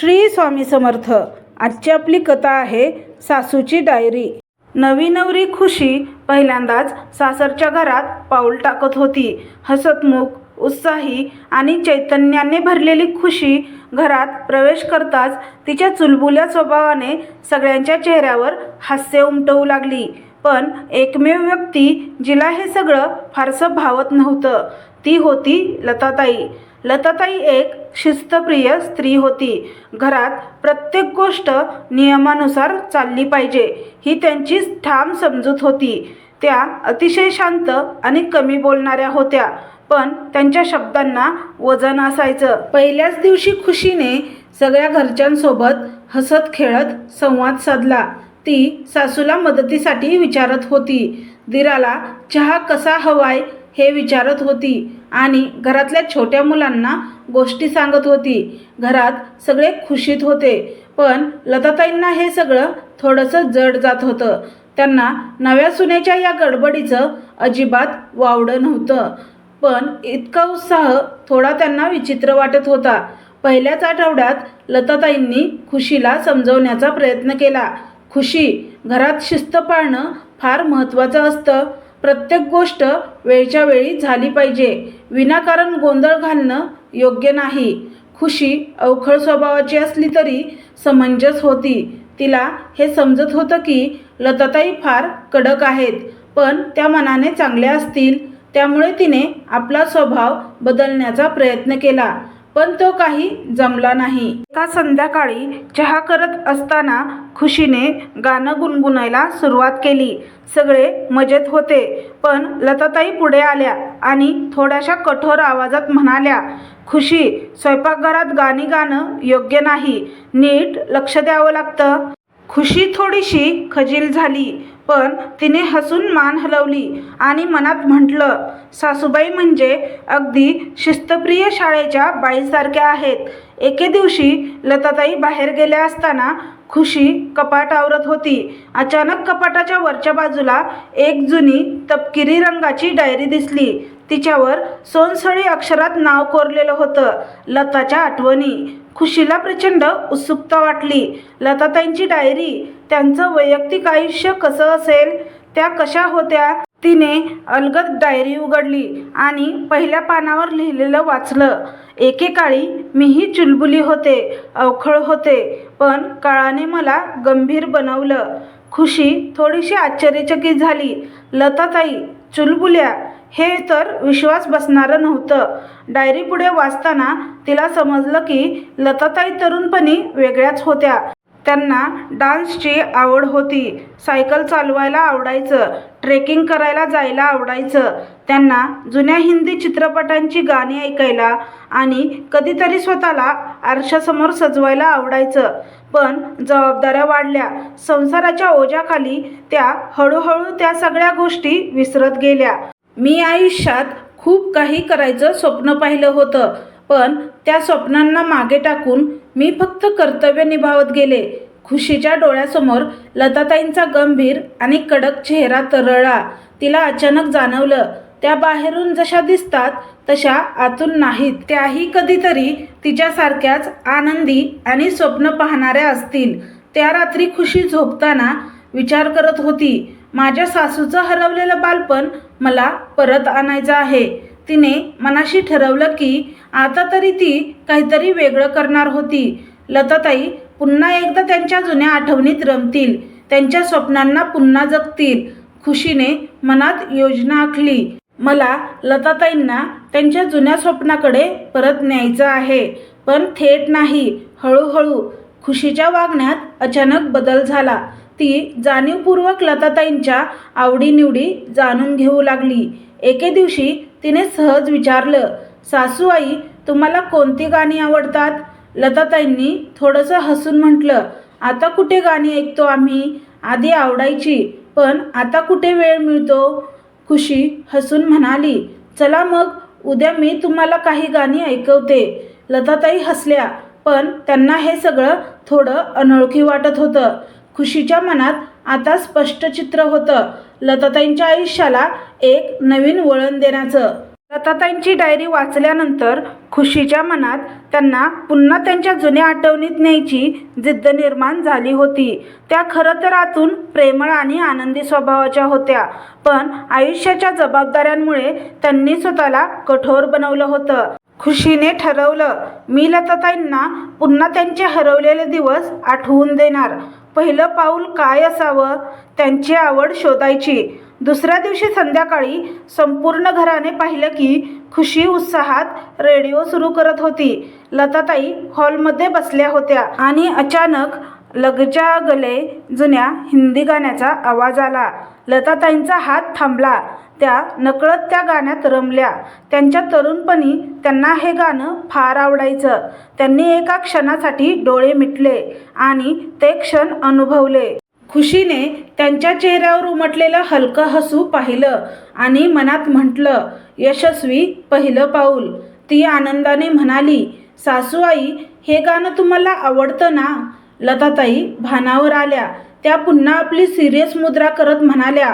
श्री स्वामी समर्थ. आजची आपली कथा आहे सासूची डायरी. नवी नवरी खुशी पहिल्यांदाच सासरच्या घरात पाऊल टाकत होती. हसतमुख उत्साही आणि चैतन्याने भरलेली खुशी घरात प्रवेश करताच तिच्या चुलबुल्या स्वभावाने सगळ्यांच्या चेहऱ्यावर हास्य उमटवू लागली. पण एकमेव व्यक्ती जिला हे सगळं फारसं भावत नव्हतं. ती होती लताताई. लताताई एक शिस्तप्रिय स्त्री होती. घरात प्रत्येक गोष्ट नियमानुसार चालली पाहिजे ही त्यांची ठाम समजूत होती. त्या अतिशय शांत आणि कमी बोलणाऱ्या होत्या पण त्यांच्या शब्दांना वजन असायचं. पहिल्याच दिवशी खुशीने सगळ्या घरच्यांसोबत हसत खेळत संवाद साधला. ती सासूला मदतीसाठी विचारत होती. दिराला चहा कसा हवाय हे विचारत होती. आणि घरातल्या छोट्या मुलांना गोष्टी सांगत होती. घरात सगळे खुशीत होते. पण लताताईंना हे सगळं थोडंसं जड जात होतं. त्यांना नव्या सुनेच्या या गडबडीचं अजिबात वावडं नव्हतं. पण इतका उत्साह थोडा त्यांना विचित्र वाटत होता. पहिल्याच आठवड्यात लताताईंनी खुशीला समजवण्याचा प्रयत्न केला. खुशी घरात शिस्त पाळणं फार महत्त्वाचं असतं. प्रत्येक गोष्ट वेळच्या वेळी झाली पाहिजे. विनाकारण गोंधळ घालणं योग्य नाही. खुशी अवखळ स्वभावाची असली तरी समंजस होती. तिला हे समजत होतं की लताताई फार कडक आहेत पण त्या मनाने चांगल्या असतील. त्यामुळे तिने आपला स्वभाव बदलण्याचा प्रयत्न केला. पण तो काही जमला नाही. एका संध्याकाळी चहा करत असताना खुशीने गाणं गुणगुणायला सुरुवात केली. सगळे मजेत होते पण लताताई पुढे आल्या आणि थोड्याशा कठोर आवाजात म्हणाल्या खुशी स्वयंपाकघरात गाणी गाणं योग्य नाही. नीट लक्ष द्यावं लागतं. खुशी थोडीशी खजील झाली. पण तिने हसून मान हलवली आणि मनात म्हटलं सासूबाई म्हणजे अगदी शिस्तप्रिय शाळेच्या बाईसारख्या आहेत. एके दिवशी लताताई बाहेर गेल्या असताना खुशी कपाट आवरत होती. अचानक कपाटाच्या वरच्या बाजूला एक जुनी तपकिरी रंगाची डायरी दिसली. तिच्यावर सोनसळी अक्षरात नाव कोरलेलं होतं. लताच्या आठवणी खुशीला प्रचंड उत्सुकता वाटली. लताताईंची डायरी त्यांचं वैयक्तिक आयुष्य कसं असेल त्या कशा होत्या तिने अलगद डायरी उघडली आणि पहिल्या पानावर लिहिलेलं वाचलं. एकेकाळी मीही चुलबुली होते अवखळ होते पण काळाने मला गंभीर बनवलं. खुशी थोडीशी आश्चर्यचकित झाली. लताताई चुलबुल्या हे तर विश्वास बसणारं नव्हतं. डायरी पुढे वाचताना तिला समजलं की लताताई तरुणपणी वेगळ्याच होत्या. त्यांना डान्सची आवड होती. सायकल चालवायला आवडायचं ट्रेकिंग करायला जायला आवडायचं. त्यांना जुन्या हिंदी चित्रपटांची गाणी ऐकायला आणि कधीतरी स्वतःला आरशासमोर सजवायला आवडायचं. पण जबाबदाऱ्या वाढल्या. संसाराच्या ओझ्याखाली त्या हळूहळू त्या सगळ्या गोष्टी विसरत गेल्या. मी आयुष्यात खूप काही करायचं स्वप्न पाहिलं होतं पण त्या स्वप्नांना मागे टाकून मी फक्त कर्तव्य निभावत गेले. खुशीच्या डोळ्यासमोर लताताईंचा गंभीर आणि कडक चेहरा तरळला. तिला अचानक जाणवलं त्या बाहेरून जशा दिसतात तशा आतून नाहीत. त्याही कधीतरी तिच्यासारख्याच आनंदी आणि स्वप्न पाहणाऱ्या असतील. त्या रात्री खुशी झोपताना विचार करत होती माझ्या सासूचं हरवलेलं बालपण मला परत आणायचं आहे. तिने मनाशी ठरवलं की आता तरी ती काहीतरी वेगळं करणार होती. लताताई पुन्हा एकदा त्यांच्या जुन्या आठवणीत रमतील. त्यांच्या स्वप्नांना पुन्हा जगतील. खुशीने मनात योजना आखली. मला लताताईंना त्यांच्या जुन्या स्वप्नाकडे परत न्यायचं आहे. पण थेट नाही. हळूहळू खुशीच्या वागण्यात अचानक बदल झाला. ती जाणीवपूर्वक लताताईंच्या आवडीनिवडी जाणून घेऊ लागली. एके दिवशी तिने सहज विचारलं सासू आई तुम्हाला कोणती गाणी आवडतात? लताताईंनी थोडंसं हसून म्हटलं आता कुठे गाणी ऐकतो आम्ही? आधी आवडायची पण आता कुठे वेळ मिळतो? खुशी हसून म्हणाली चला मग उद्या मी तुम्हाला काही गाणी ऐकवते. लताताई हसल्या पण त्यांना हे सगळं थोडं अनोळखी वाटत होतं. खुशीच्या मनात आता स्पष्ट चित्र होतं. लताताईंच्या आयुष्याला एक नवीन वळण देण्याचं. लताताईंची डायरी वाचल्यानंतर खुशीच्या मनात त्यांना पुन्हा त्यांच्या जुन्या आठवणीत न्यायची जिद्द निर्माण झाली होती. त्या खरं तर आतून प्रेमळ आणि आनंदी स्वभावाच्या होत्या पण आयुष्याच्या जबाबदाऱ्यांमुळे त्यांनी स्वतःला कठोर बनवलं होतं. खुशीने ठरवलं मी लताताईंना पुन्हा त्यांचे हरवलेले दिवस आठवून देणार. पहिलं पाऊल काय असावं? त्यांची आवड शोधायची. दुसऱ्या दिवशी संध्याकाळी संपूर्ण घराने पाहिलं की खुशी उत्साहात रेडिओ सुरू करत होती. लताताई हॉलमध्ये बसल्या होत्या आणि अचानक लगजा गले जुन्या हिंदी गाण्याचा आवाज आला. लताताईंचा हात थांबला. त्या नकळत त्या गाण्यात रमल्या. त्यांच्या तरुणपणी त्यांना हे गाणं फार आवडायचं. त्यांनी एका क्षणासाठी डोळे मिटले आणि ते क्षण अनुभवले. खुशीने त्यांच्या चेहऱ्यावर उमटलेलं हलकं हसू पाहिलं आणि मनात म्हटलं यशस्वी पहिलं पाऊल. ती आनंदाने म्हणाली सासू आई हे गाणं तुम्हाला आवडतं ना? लताताई भानावर आल्या. त्या पुन्हा आपली सिरियस मुद्रा करत म्हणाल्या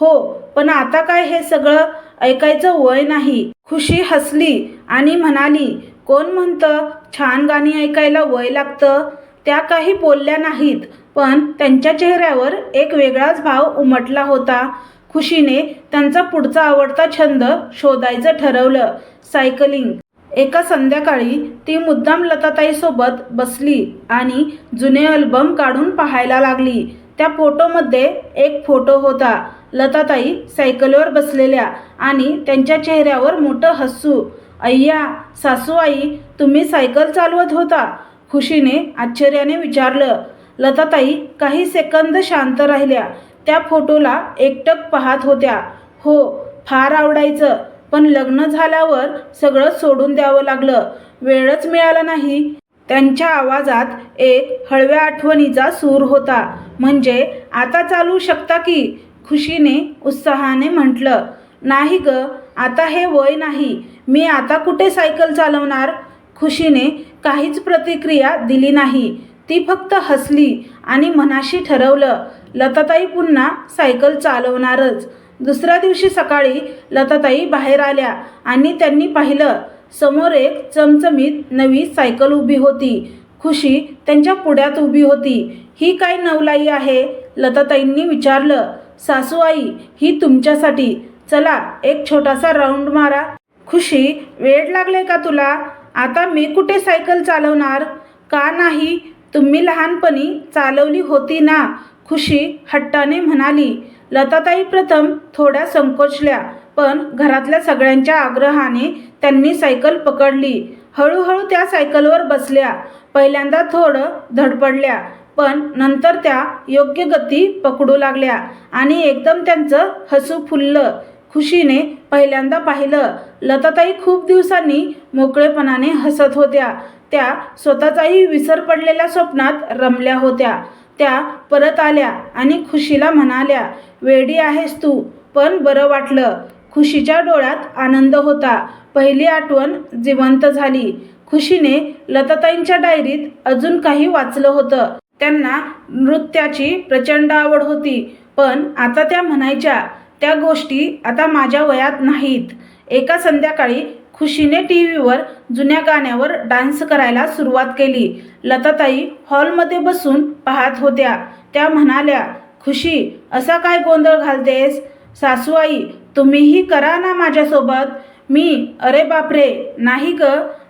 हो पण आता काय हे सगळं ऐकायचं वय नाही. खुशी हसली आणि म्हणाली कोण म्हणतं छान गाणी ऐकायला वय लागतं? त्या काही बोलल्या नाहीत पण त्यांच्या चेहऱ्यावर एक वेगळाच भाव उमटला होता. खुशीने त्यांचा पुढचा आवडता छंद शोधायचं ठरवलं. सायकलिंग एका संध्याकाळी ती मुद्दाम लताताईसोबत बसली आणि जुने अल्बम काढून पाहायला लागली. त्या फोटोमध्ये एक फोटो होता. लताताई सायकलवर बसलेल्या आणि त्यांच्या चेहऱ्यावर मोठं हसू. अय्या सासू आई तुम्ही सायकल चालवत होता खुशीने आश्चर्याने विचारलं. लताताई काही सेकंद शांत राहिल्या. त्या फोटोला एकटक पाहत होत्या. हो फार आवडायचं. पण लग्न झाल्यावर सगळं सोडून द्यावं लागलं. वेळच मिळाला नाही. त्यांच्या आवाजात एक हळव्या आठवणीचा सूर होता. म्हणजे आता चालू शकता की? खुशीने उत्साहाने म्हटलं. नाही ग आता हे वय नाही. मी आता कुठे सायकल चालवणार? खुशीने काहीच प्रतिक्रिया दिली नाही. ती फक्त हसली आणि मनाशी ठरवलं लताताई पुन्हा सायकल चालवणारच. दुसऱ्या दिवशी सकाळी लताताई बाहेर आल्या आणि त्यांनी पाहिलं समोर एक चमचमीत नवी सायकल उभी होती. खुशी त्यांच्या पुढ्यात उभी होती. ही काय नवलाई आहे? लताताईंनी विचारलं. सासू आई ही तुमच्यासाठी. चला एक छोटासा राऊंड मारा. खुशी वेळ लागले का तुला? आता मी कुठे सायकल चालवणार? का नाही तुम्ही लहानपणी चालवली होती ना खुशी हट्टाने म्हणाली. लताताई प्रथम थोड्या संकोचल्या पण घरातल्या सगळ्यांच्या आग्रहाने त्यांनी सायकल पकडली. हळूहळू त्या सायकलवर बसल्या. पहिल्यांदा थोडं धडपडल्या पण नंतर त्या योग्य गती पकडू लागल्या आणि एकदम त्यांचं हसू फुललं. खुशीने पहिल्यांदा पाहिलं लताताई खूप दिवसांनी मोकळेपणाने हसत होत्या. त्या स्वतःचाही विसर पडलेल्या स्वप्नात रमल्या होत्या. त्या परत आल्या आणि खुशीला म्हणाल्या वेडी आहेस तू पण बरं वाटलं खुशीच्या डोळ्यात आनंद होता. पहिली आठवण जिवंत झाली. खुशीने लताताईंच्या डायरीत अजून काही वाचलं होतं. त्यांना नृत्याची प्रचंड आवड होती पण आता त्या म्हणायच्या त्या गोष्टी आता माझ्या वयात नाहीत. एका संध्याकाळी खुशीने टी व्हीवर जुन्या गाण्यावर डान्स करायला सुरुवात केली. लताताई हॉलमध्ये बसून पाहत होत्या. त्या म्हणाल्या खुशी असा काय गोंधळ घालतेस? सासूआई तुम्हीही करा ना माझ्यासोबत. मी अरे बापरे नाही ग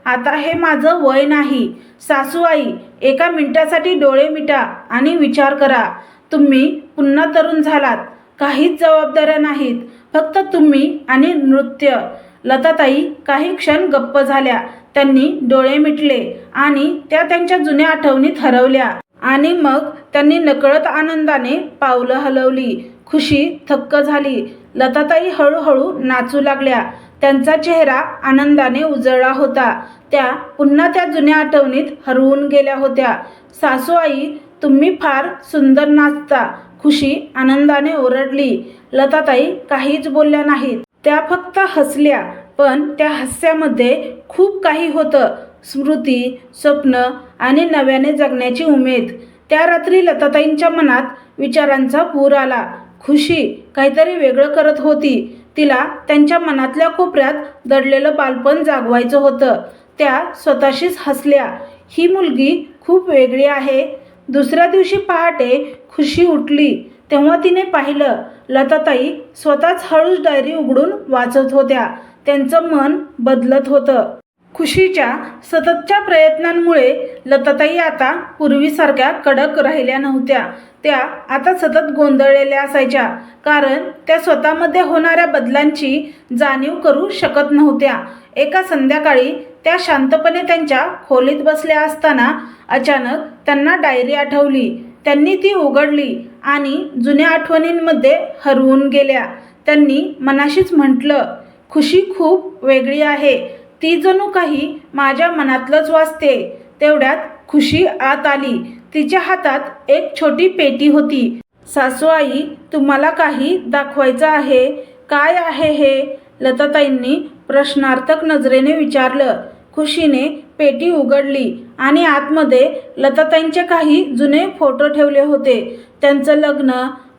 आता हे माझं वय नाही. सासूआई एका मिनिटासाठी डोळे मिटा आणि विचार करा. तुम्ही पुन्हा तरुण झालात. काहीच जबाबदाऱ्या नाहीत. फक्त तुम्ही आणि नृत्य. लताताई काही क्षण गप्प झाल्या. त्यांनी डोळे मिटले आणि त्या त्यांच्या जुन्या आठवणीत हरवल्या आणि मग त्यांनी नकळत आनंदाने पावलं हलवली. खुशी थक्क झाली. लताताई हळूहळू नाचू लागल्या. त्यांचा चेहरा आनंदाने उजळला होता. त्या पुन्हा त्या जुन्या आठवणीत हरवून गेल्या होत्या. सासू आई तुम्ही फार सुंदर नाचता. खुशी आनंदाने ओरडली. लताताई काहीच बोलल्या नाहीत. त्या फक्त हसल्या पण त्या हास्यामध्ये खूप काही होतं. स्मृती स्वप्न आणि नव्याने जगण्याची उमेद. त्या रात्री लताताईंच्या मनात विचारांचा पूर आला. खुशी काहीतरी वेगळं करत होती. तिला त्यांच्या मनातल्या कोपऱ्यात दडलेलं बालपण जागवायचं होतं. त्या स्वतःशीच हसल्या. ही मुलगी खूप वेगळी आहे. दुसऱ्या दिवशी पहाटे खुशी उठली. तेव्हा तिने पाहिलं लताताई स्वतःच हळूच डायरी उघडून वाचत होत्या. त्यांचं मन बदलत होतं. खुशीच्या सततच्या प्रयत्नांमुळे लताताई आता पूर्वीसारख्या कडक राहिल्या नव्हत्या. त्या आता सतत गोंधळलेल्या असायच्या कारण त्या स्वतःमध्ये होणाऱ्या बदलांची जाणीव करू शकत नव्हत्या. एका संध्याकाळी त्या शांतपणे त्यांच्या खोलीत बसल्या असताना अचानक त्यांना डायरी आठवली. त्यांनी ती उघडली. आणि जुन्या आठवणींमध्ये हरवून गेल्या. त्यांनी मनाशीच म्हटलं खुशी खूप वेगळी आहे. ती जणू काही माझ्या मनातलंच वाचते. तेवढ्यात खुशी आत आली. तिच्या हातात एक छोटी पेटी होती. सासू आई तुम्हाला काही दाखवायचं आहे? काय आहे हे? लताताईंनी प्रश्नार्थक नजरेने विचारलं. खुशीने पेटी उघडली आणि आतमध्ये लताताईंचे काही जुने फोटो ठेवले होते. त्यांचं लग्न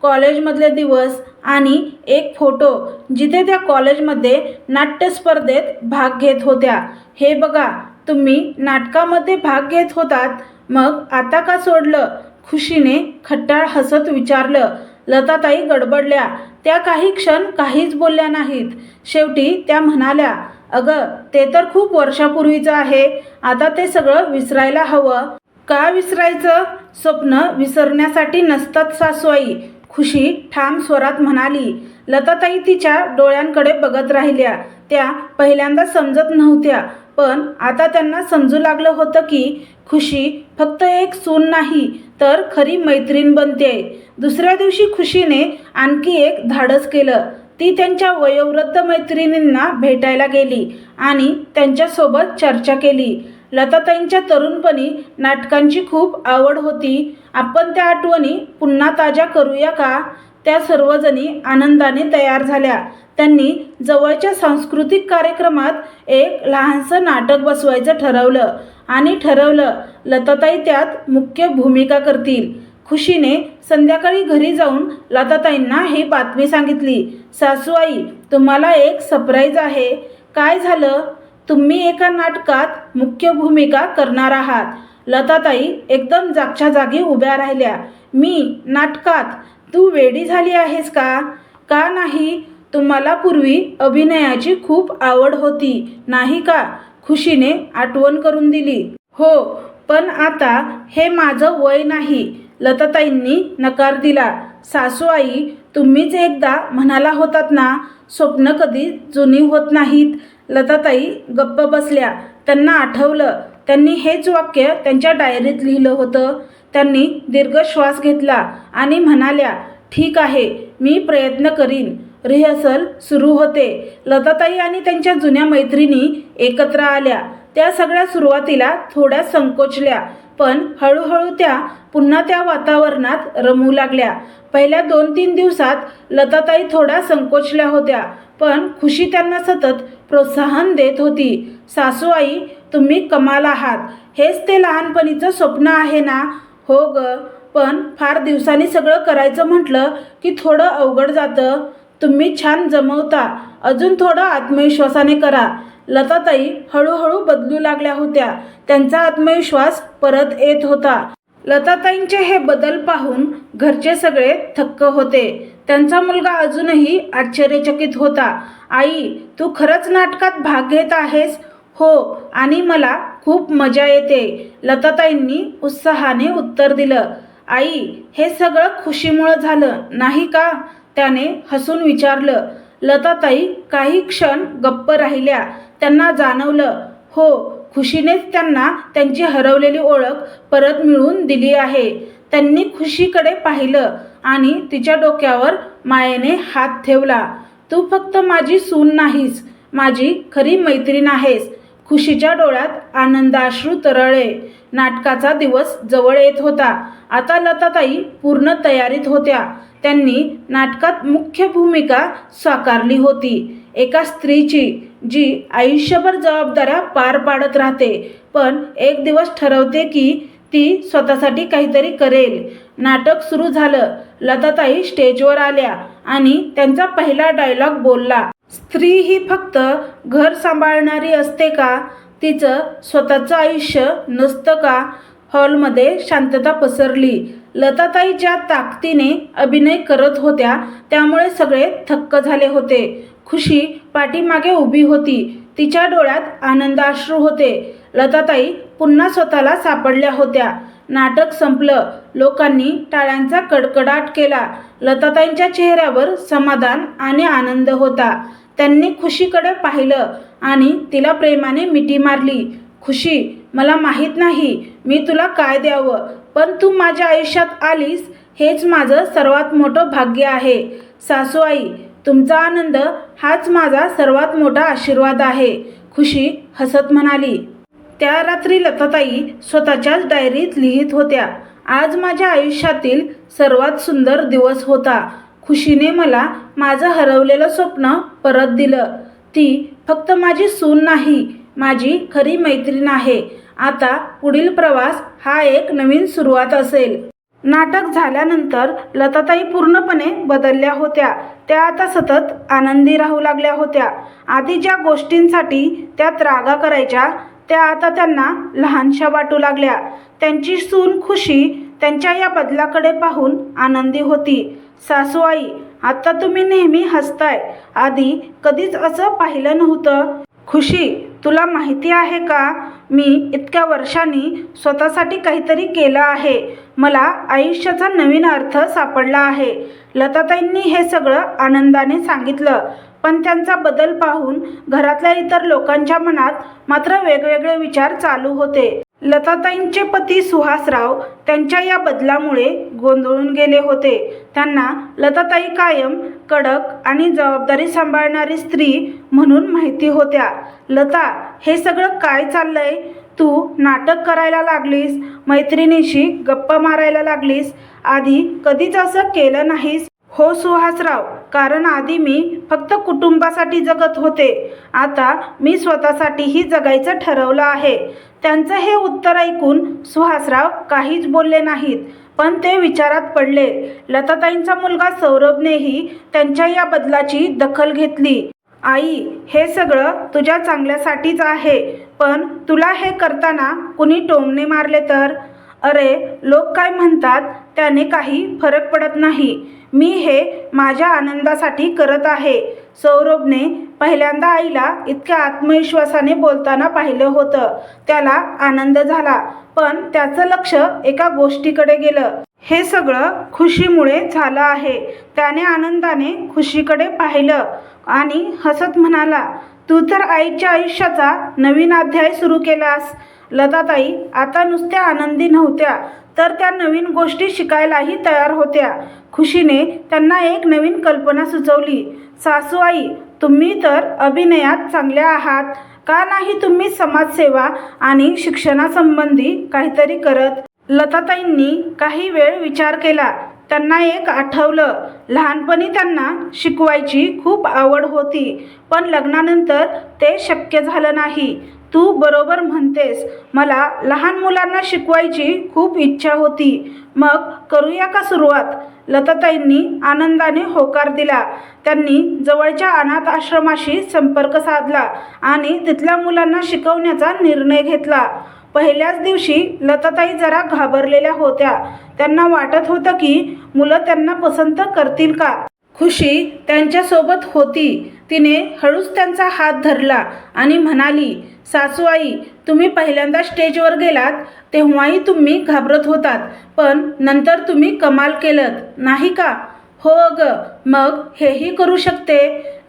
कॉलेजमधले दिवस आणि एक फोटो जिथे त्या कॉलेजमध्ये नाट्यस्पर्धेत भाग घेत होत्या. हे बघा तुम्ही नाटकामध्ये भाग घेत होतात. मग आता का सोडलं? खुशीने खट्टाळ हसत विचारलं. लताताई गडबडल्या. त्या काही क्षण काहीच बोलल्या नाहीत. शेवटी त्या म्हणाल्या अगं ते तर खूप वर्षापूर्वीचं आहे. आता ते सगळं विसरायला हवं. का विसरायचं? स्वप्न विसरण्यासाठी नसतात सासूआई खुशी ठाम स्वरात म्हणाली लताताई तिच्या डोळ्यांकडे बघत राहिल्या. त्या पहिल्यांदा समजत नव्हत्या पण आता त्यांना समजू लागलं होतं की खुशी फक्त एक सून नाही तर खरी मैत्रीण बनते. दुसऱ्या दिवशी खुशीने आणखी एक धाडस केलं. ती त्यांच्या वयोवृद्ध मैत्रिणींना भेटायला गेली आणि त्यांच्यासोबत चर्चा केली. लताताईंच्या तरुणपणी नाटकांची खूप आवड होती. आपण त्या आठवणी पुन्हा ताज्या करूया का? त्या सर्वजणी आनंदाने तयार झाल्या. त्यांनी जवळच्या सांस्कृतिक कार्यक्रमात एक लहानसं नाटक बसवायचं ठरवलं आणि ठरवलं लताताई त्यात मुख्य भूमिका करतील. खुशीने संध्याकाळी घरी जाऊन लताताईंना ही बातमी सांगितली सासूआई तुम्हाला एक सरप्राईज आहे. काय झालं? तुम्ही एका नाटकात मुख्य भूमिका करणार आहात. लताताई एकदम जागच्या जागी उभ्या राहिल्या. मी नाटकात तू वेडी झाली आहेस का? का नाही? तुम्हाला पूर्वी अभिनयाची खूप आवड होती नाही का? खुशीने आठवण करून दिली. हो पण आता हे माझं वय नाही लताताईंनी नकार दिला. सासू आई तुम्हीच एकदा म्हणाला होतात ना स्वप्न कधी जुनी होत नाहीत. लताताई गप्प बसल्या. त्यांना आठवलं. त्यांनी हेच वाक्य त्यांच्या डायरीत लिहिलं होतं. त्यांनी दीर्घ श्वास घेतला आणि म्हणाल्या ठीक आहे मी प्रयत्न करीन. रिहर्सल सुरू होते. लताताई आणि त्यांच्या जुन्या मैत्रिणी एकत्र आल्या. त्या सगळ्या सुरुवातीला थोड्या संकोचल्या पण हळूहळू त्या पुन्हा त्या वातावरणात रमू लागल्या. पहिल्या दोन तीन दिवसात लताताई थोड्या संकोचल्या होत्या. पण खुशी त्यांना सतत प्रोत्साहन देत होती. सासू आई तुम्ही कमाल आहात. हेच ते लहानपणीचं स्वप्न आहे ना? हो ग पण फार दिवसांनी सगळं करायचं म्हटलं की थोडं अवघड जातं. तुम्ही छान जमवता. अजून थोडं आत्मविश्वासाने करा. लताताई हळूहळू बदलू लागल्या होत्या. त्यांचा आत्मविश्वास परत येत होता. लताताईंचे हे बदल पाहून घरचे सगळे थक्क होते. त्यांचा मुलगा अजूनही आश्चर्यचकित होता. आई तू खरंच नाटकात भाग घेत आहेस? हो आणि मला खूप मजा येते लताताईंनी उत्साहाने उत्तर दिलं. आई हे सगळं खुशीमुळं झालं नाही का? त्याने हसून विचारलं. लताताई काही क्षण गप्प राहिल्या. त्यांना जाणवलं हो खुशीनेच त्यांना त्यांची हरवलेली ओळख परत मिळवून दिली आहे. त्यांनी खुशीकडे पाहिलं आणि तिच्या डोक्यावर मायेने हात ठेवला. तू फक्त माझी सून नाहीस माझी खरी मैत्रीण आहेस. खुशीच्या डोळ्यात आनंदाश्रू तरळले. नाटकाचा दिवस जवळ येत होता. आता लताताई पूर्ण तयारीत होत्या. त्यांनी नाटकात मुख्य भूमिका साकारली होती. एका स्त्रीची जी आयुष्यभर जबाबदाऱ्या पार पाडत राहते पण एक दिवस ठरवते की ती स्वतःसाठी काहीतरी करेल. नाटक सुरू झालं. लताताई स्टेजवर आल्या आणि त्यांचा पहिला डायलॉग बोलला स्त्री ही फक्त घर सांभाळणारी असते का? तिचं स्वतःचं आयुष्य नसतं का? हॉलमध्ये शांतता पसरली. लताताई ज्या ताकदीने अभिनय करत होत्या. त्यामुळे सगळे थक्क झाले होते. खुशी पाठीमागे उभी होती. तिच्या डोळ्यात आनंदाश्रू होते. लताताई पुन्हा स्वतःला सापडल्या होत्या. नाटक संपलं. लोकांनी टाळ्यांचा कडकडाट केला. लताताईंच्या चेहऱ्यावर समाधान आणि आनंद होता. त्यांनी खुशीकडे पाहिलं आणि तिला प्रेमाने मिठी मारली. खुशी मला माहीत नाही. मी तुला काय द्यावं? पण तू माझ्या आयुष्यात आलीस. हेच माझं सर्वात मोठं भाग्य आहे. सासू आई तुमचा आनंद हाच माझा सर्वात मोठा आशीर्वाद आहे. खुशी हसत म्हणाली. त्या रात्री लताताई स्वतःच्याच डायरीत लिहित होत्या. आज माझ्या आयुष्यातील सर्वात सुंदर दिवस होता. खुशीने मला माझं हरवलेलं स्वप्न परत दिलं. ती फक्त माझी सून नाही माझी खरी मैत्रीण आहे. आता पुढील प्रवास हा एक नवीन सुरुवात असेल. नाटक झाल्यानंतर लताताई पूर्णपणे बदलल्या होत्या. त्या आता सतत आनंदी राहू लागल्या होत्या. आधी ज्या गोष्टींसाठी त्या त्रागा करायच्या त्या आता त्यांना लहानशा वाटू लागल्या. त्यांची सून खुशी त्यांच्या या बदलाकडे पाहून आनंदी होती. सासू आई आता तुम्ही नेहमी हसताय. आधी कधीच असं पाहिलं नव्हतं. खुशी तुला माहिती आहे का? मी इतक्या वर्षांनी स्वतःसाठी काहीतरी केलं आहे. मला आयुष्याचा नवीन अर्थ सापडला आहे. लताताईंनी हे सगळं आनंदाने सांगितलं. पण त्यांचा बदल पाहून घरातल्या इतर लोकांच्या मनात मात्र वेगवेगळे विचार चालू होते. लताताईंचे पती सुहासराव त्यांच्या या बदलामुळे गोंधळून गेले होते. त्यांना लताताई कायम कडक आणि जबाबदारी सांभाळणारी स्त्री म्हणून माहिती होत्या. लता हे सगळं काय चाललंय? तू नाटक करायला लागलीस? मैत्रिणीशी गप्पा मारायला लागलीस? आधी कधीच असं केलं नाहीस? हो सुहासराव कारण आधी मी फक्त कुटुंबासाठी जगत होते. आता मी स्वतःसाठीही जगायचं ठरवलं आहे. त्यांचं हे उत्तर ऐकून सुहासराव काहीच बोलले नाहीत पण ते विचारात पडले. लताताईंचा मुलगा सौरभनेही त्यांच्या या बदलाची दखल घेतली. आई हे सगळं तुझ्या चांगल्यासाठीच आहे पण तुला हे करताना कुणी टोमणे मारले तर? अरे लोक काय म्हणतात त्याने काही फरक पडत नाही. मी हे माझ्या आनंदासाठी करत आहे. सौरभने पहिल्यांदा आईला इतक्या आत्मविश्वासाने बोलताना पाहिलं होतं. त्याला आनंद झाला पण त्याचं लक्ष एका गोष्टीकडे गेलं. हे सगळं खुशीमुळे झालं आहे. त्याने आनंदाने खुशीकडे पाहिलं आणि हसत म्हणाला तू तर आईच्या आयुष्याचा नवीन अध्याय सुरू केलास. लताताई आता नुसत्या आनंदी नव्हत्या. तर त्या नवीन गोष्टी शिकायलाही तयार होत्या. खुशीने त्यांना एक नवीन कल्पना सुचवली. सासू आई तुम्ही तर अभिनयात चांगल्या आहात. का नाही तुम्ही समाजसेवा आणि शिक्षणासंबंधी काहीतरी करत? लताताईंनी काही वेळ विचार केला. त्यांना एक आठवलं. लहानपणी त्यांना शिकवायची खूप आवड होती. पण लग्नानंतर ते शक्य झालं नाही. तू बरोबर म्हणतेस. मला लहान मुलांना शिकवायची खूप इच्छा होती. मग करूया का सुरुवात? लताताईंनी आनंदाने होकार दिला. त्यांनी जवळच्या अनाथ आश्रमाशी संपर्क साधला आणि तिथल्या मुलांना शिकवण्याचा निर्णय घेतला. पहिल्याच दिवशी लताताई जरा घाबरलेल्या होत्या. त्यांना वाटत होतं की मुलं त्यांना पसंत करतील का? खुशी त्यांच्यासोबत होती. तिने हळूच त्यांचा हात धरला आणि म्हणाली सासू आई तुम्ही पहिल्यांदा स्टेजवर गेलात तेव्हाही तुम्ही घाबरत होतात पण नंतर तुम्ही कमाल केलं नाही का? हो अगं मग हेही करू शकते?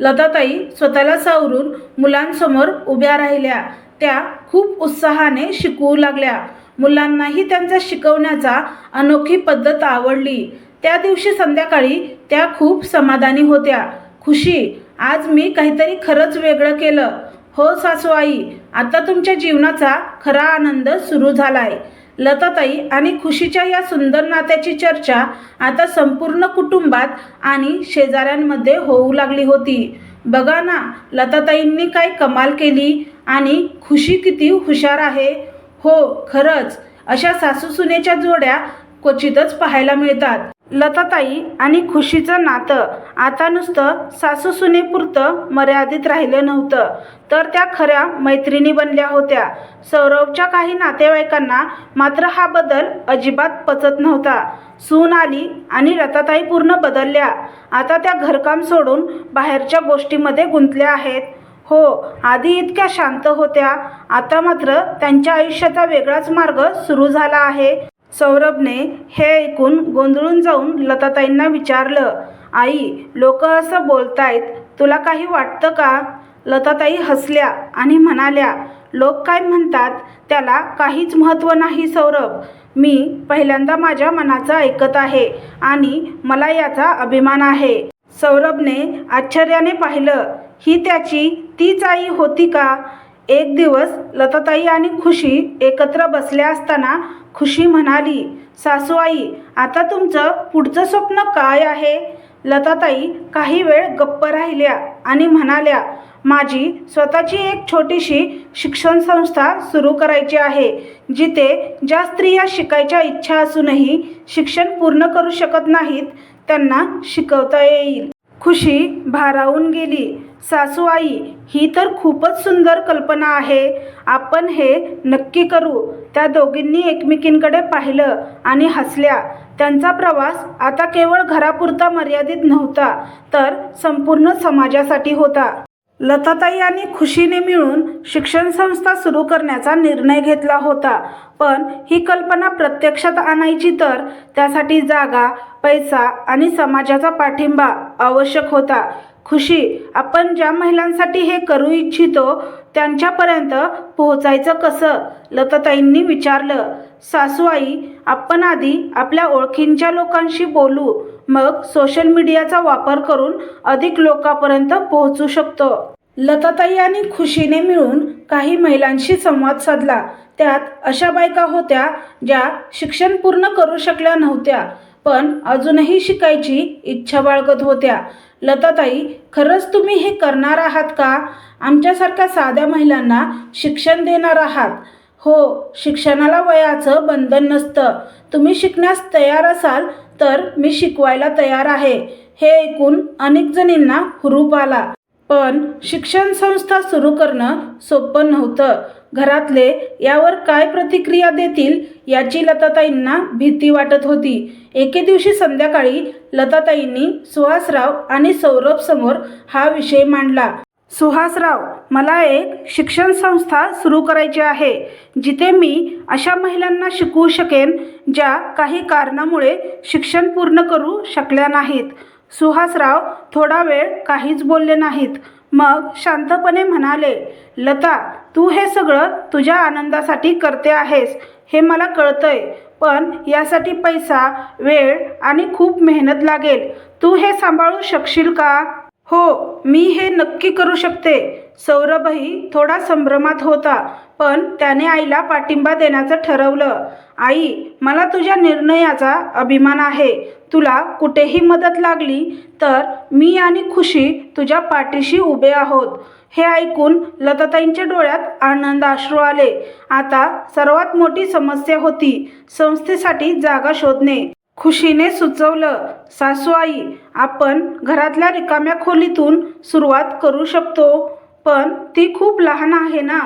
लताताई स्वतःला सावरून मुलांसमोर उभ्या राहिल्या. त्या खूप उत्साहाने शिकवू लागल्या. मुलांनाही त्यांचा शिकवण्याचा अनोखी पद्धत आवडली. त्या दिवशी संध्याकाळी त्या खूप समाधानी होत्या. खुशी आज मी काहीतरी खरंच वेगळं केलं. हो सासू आई आता तुमच्या जीवनाचा खरा आनंद सुरू झालाय. लताताई आणि खुशीच्या या सुंदर नात्याची चर्चा आता संपूर्ण कुटुंबात आणि शेजाऱ्यांमध्ये होऊ लागली होती. बघा ना लताताईंनी काय कमाल केली आणि खुशी किती हुशार आहे. हो खरंच अशा सासूसुनेच्या जोड्या क्वचितच पाहायला मिळतात. लताताई आणि खुशीचं नातं. आता नुसतं सासूसुनेपुरतं मर्यादित राहिलं नव्हतं. तर त्या खऱ्या मैत्रिणी बनल्या होत्या. सौरवच्या काही नातेवाईकांना मात्र हा बदल अजिबात पचत नव्हता. सून आली आणि लताताई पूर्ण बदलल्या. आता त्या घरकाम सोडून बाहेरच्या गोष्टीमध्ये गुंतल्या आहेत. हो आधी इतक्या शांत होत्या. आता मात्र त्यांच्या आयुष्याचा वेगळाच मार्ग सुरू झाला आहे. सौरभने हे ऐकून गोंधळून जाऊन लताताईंना विचारलं आई लोक असं बोलतायत तुला काही वाटतं का? लताताई हसल्या आणि म्हणाल्या लोक काय म्हणतात त्याला काहीच महत्त्व नाही सौरभ. मी पहिल्यांदा माझ्या मनाचं ऐकत आहे आणि मला याचा अभिमान आहे. सौरभने आश्चर्याने पाहिलं ही त्याची तीच आई होती का? एक दिवस लताताई आणि खुशी एकत्र बसल्या असताना खुशी म्हणाली सासू आई आता तुमचं पुढचं स्वप्न काय आहे? लताताई काही वेळ गप्प राहिल्या आणि म्हणाल्या माझी स्वतःची एक छोटीशी शिक्षण संस्था सुरू करायची आहे जिथे ज्या स्त्रिया शिकायच्या इच्छा असूनही शिक्षण पूर्ण करू शकत नाहीत त्यांना शिकवता येईल. खुशी भारावून गेली. सासू आई ही तर खूपच सुंदर कल्पना आहे. आपण हे नक्की करू. त्या दोघींनी एकमेकींकडे पाहिलं आणि हसल्या. त्यांचा प्रवास आता केवळ घरापुरता मर्यादित नव्हता तर संपूर्ण समाजासाठी होता. लताताई आणि खुशीने मिळून शिक्षण संस्था सुरू करण्याचा निर्णय घेतला होता. पण ही कल्पना प्रत्यक्षात आणायची तर त्यासाठी जागा पैसा आणि समाजाचा पाठिंबा आवश्यक होता. खुशी. आपण ज्या महिलांसाठी हे करू इच्छितो त्यांच्यापर्यंत पोहोचायचं कसं? लताताईंनी विचारलं. सासू आई आपण आधी आपल्या ओळखींच्या लोकांशी बोलू. मग सोशल मीडियाचा वापर करून अधिक लोकांपर्यंत पोहोचू शकतो. लताताई आणि खुशीने मिळून काही महिलांशी संवाद साधला. त्यात अशा बायका होत्या ज्या शिक्षण पूर्ण करू शकल्या नव्हत्या पण अजूनही शिकायची इच्छा बाळगत होत्या. लताताई खरंच तुम्ही हे करणार आहात का? आमच्यासारख्या साध्या महिलांना शिक्षण देणार आहात. हो शिक्षणाला वयाचं बंधन नसतं. तुम्ही शिकण्यास तयार असाल तर मी शिकवायला तयार आहे. हे ऐकून अनेक जणींना हुरूप आला. पण शिक्षण संस्था सुरू करणं सोपं नव्हतं. घरातले यावर काय प्रतिक्रिया देतील याची लताताईंना भीती वाटत होती. एके दिवशी संध्याकाळी लताताईंनी सुहासराव आणि सौरभ समोर हा विषय मांडला. सुहासराव मला एक शिक्षण संस्था सुरू करायची आहे जिथे मी अशा महिलांना शिकवू शकेन ज्या काही कारणामुळे शिक्षण पूर्ण करू शकल्या नाहीत. सुहासराव थोडा वेळ काहीच बोलले नाहीत. मग शांतपणे म्हणाले लता तू हे सगळं तुझ्या आनंदासाठी करते आहेस हे मला कळतंय. पण यासाठी पैसा वेळ आणि खूप मेहनत लागेल. तू हे सांभाळू शकशील का? हो मी हे नक्की करू शकते. सौरभही थोडा संभ्रमात होता पण त्याने आईला पाठिंबा देण्याचं ठरवलं. आई मला तुझ्या निर्णयाचा अभिमान आहे. तुला कुठेही मदत लागली तर मी आणि खुशी तुझ्या पाठीशी उभे आहोत. हे ऐकून लताताईंच्या डोळ्यात आनंदाश्रू आले. आता सर्वात मोठी समस्या होती संस्थेसाठी जागा शोधणे. खुशीने सुचवलं सासू आई आपण घरातल्या रिकाम्या खोलीतून सुरुवात करू शकतो. पण ती खूप लहान आहे ना?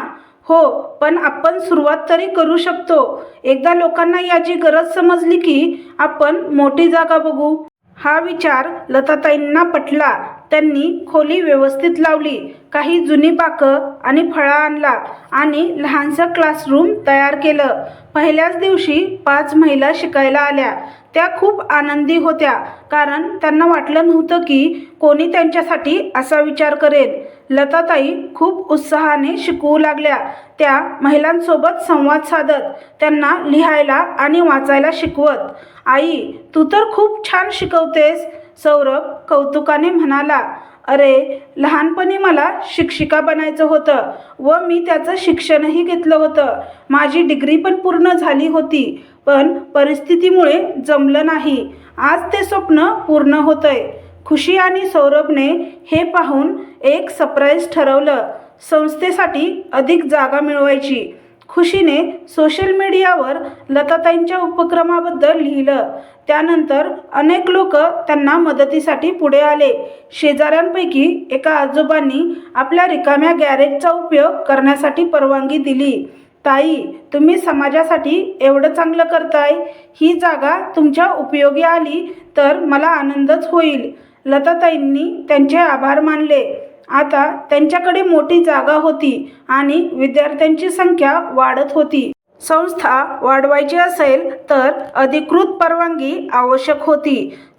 हो पण आपण सुरुवात तरी करू शकतो. एकदा लोकांना याची गरज समजली की आपण मोठी जागा बघू. हा विचार लताताईंना पटला. त्यांनी खोली व्यवस्थित लावली. काही जुनी पाकं आणि फळा आणला आणि लहानसं क्लासरूम तयार केलं. पहिल्याच दिवशी पाच महिला शिकायला आल्या. त्या खूप आनंदी होत्या. कारण त्यांना वाटलं नव्हतं की कोणी त्यांच्यासाठी असा विचार करेल. लताताई खूप उत्साहाने शिकवू लागल्या. त्या महिलांसोबत संवाद साधत त्यांना लिहायला आणि वाचायला शिकवत. आई तू तर खूप छान शिकवतेस सौरभ कौतुकाने म्हणाला. अरे लहानपणी मला शिक्षिका बनायचं होतं व मी त्याचं शिक्षणही घेतलं होतं. माझी डिग्री पण पूर्ण झाली होती पण परिस्थितीमुळे जमलं नाही. आज ते स्वप्न पूर्ण होतंय. खुशी आणि सौरभने हे पाहून एक सरप्राईज ठरवलं. संस्थेसाठी अधिक जागा मिळवायची. खुशीने सोशल मीडियावर लताताईंच्या उपक्रमाबद्दल लिहिलं. त्यानंतर अनेक लोक त्यांना मदतीसाठी पुढे आले. शेजाऱ्यांपैकी एका आजोबांनी आपल्या रिकाम्या गॅरेजचा उपयोग करण्यासाठी परवानगी दिली. ताई तुम्ही समाजासाठी एवढं चांगलं करताय. ही जागा तुमच्या उपयोगी आली तर मला आनंदच होईल. लताताईंनी त्यांचे आभार मानले. आता त्यांच्याकडे मोठी जागा होती आणि विद्यार्थ्यांची संख्या वाढत होती. संस्था वाढवायची असेल तर अधिकृत परवानगी आवश्यक होती.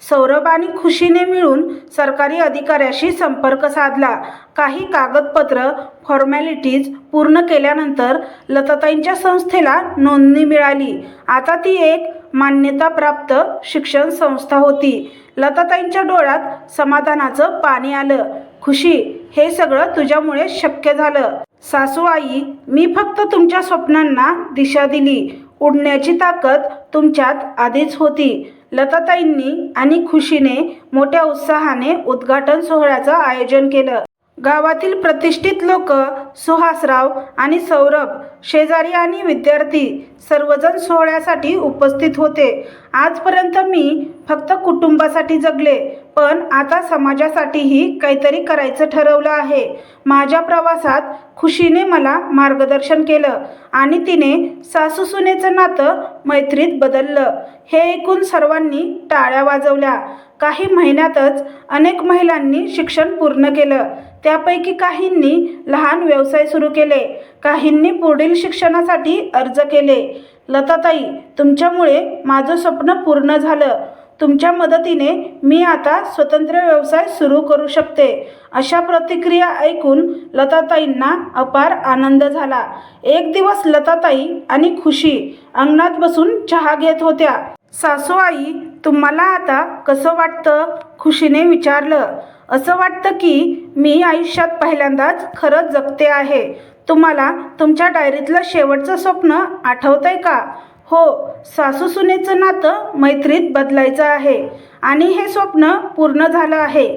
सौरभ आणि खुशीने मिळून सरकारी अधिकाऱ्याशी संपर्क साधला. काही कागदपत्र फॉर्मॅलिटीज पूर्ण केल्यानंतर लताताईंच्या संस्थेला नोंदणी मिळाली. आता ती एक मान्यताप्राप्त शिक्षण संस्था होती. लताताईंच्या डोळ्यात समाधानाचं पाणी आलं. खुशी हे सगळं तुझ्यामुळे शक्य झालं. सासू आई मी फक्त तुमच्या स्वप्नांना दिशा दिली. उडण्याची ताकद तुमच्यात आधीच होती. लताताईंनी आणि खुशीने मोठ्या उत्साहाने उद्घाटन सोहळ्याचं आयोजन केलं. गावातील प्रतिष्ठित लोक सुहासराव आणि सौरभ शेजारी आणि विद्यार्थी सर्वजण सोहळ्यासाठी उपस्थित होते. आजपर्यंत मी फक्त कुटुंबासाठी जगले पण आता समाजासाठीही काहीतरी करायचं ठरवलं आहे. माझ्या प्रवासात खुशीने मला मार्गदर्शन केलं आणि तिने सासूसुनेचं नातं मैत्रीत बदललं. हे ऐकून सर्वांनी टाळ्या वाजवल्या. काही महिन्यातच अनेक महिलांनी शिक्षण पूर्ण केलं. त्यापैकी काहींनी लहान व्यवसाय सुरू केले. काहींनी पुढील शिक्षणासाठी अर्ज केले. लताताई तुमच्यामुळे माझं स्वप्न पूर्ण झालं. तुमच्या मदतीने मी आता स्वतंत्र व्यवसाय सुरू करू शकते. अशा प्रतिक्रिया ऐकून लताताईंना अपार आनंद झाला. एक दिवस लताताई आणि खुशी अंगणात बसून चहा घेत होत्या. सासू आई तुम्हाला आता कसं वाटतं? खुशीने विचारलं. असं वाटतं की मी आयुष्यात पहिल्यांदाच खरंच जगते आहे. तुम्हाला तुमच्या डायरीतलं शेवटचं स्वप्न आठवतंय का? हो सासू सुनेचं नातं मैत्रीत बदलायचं आहे आणि हे स्वप्न पूर्ण झालं आहे.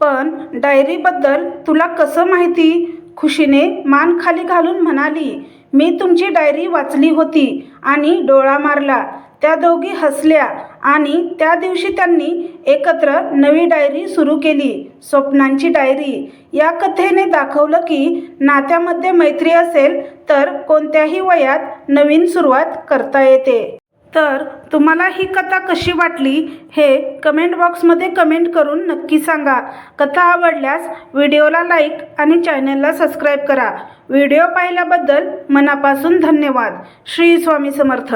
पण डायरीबद्दल तुला कसं माहिती? खुशीने मान खाली घालून म्हणाली मी तुमची डायरी वाचली होती आणि डोळा मारला. त्या दोघी हसल्या. आणि त्या दिवशी त्यांनी एकत्र नवी डायरी सुरू केली स्वप्नांची डायरी. या कथेने दाखवलं की नात्यामध्ये मैत्री असेल तर कोणत्याही वयात नवीन सुरुवात करता येते. तर तुम्हाला ही कथा कशी वाटली हे कमेंट बॉक्समध्ये कमेंट करून नक्की सांगा. कथा आवडल्यास व्हिडिओला लाईक आणि चॅनलला सबस्क्राईब करा. व्हिडिओ पाहिल्याबद्दल मनापासून धन्यवाद. श्री स्वामी समर्थ.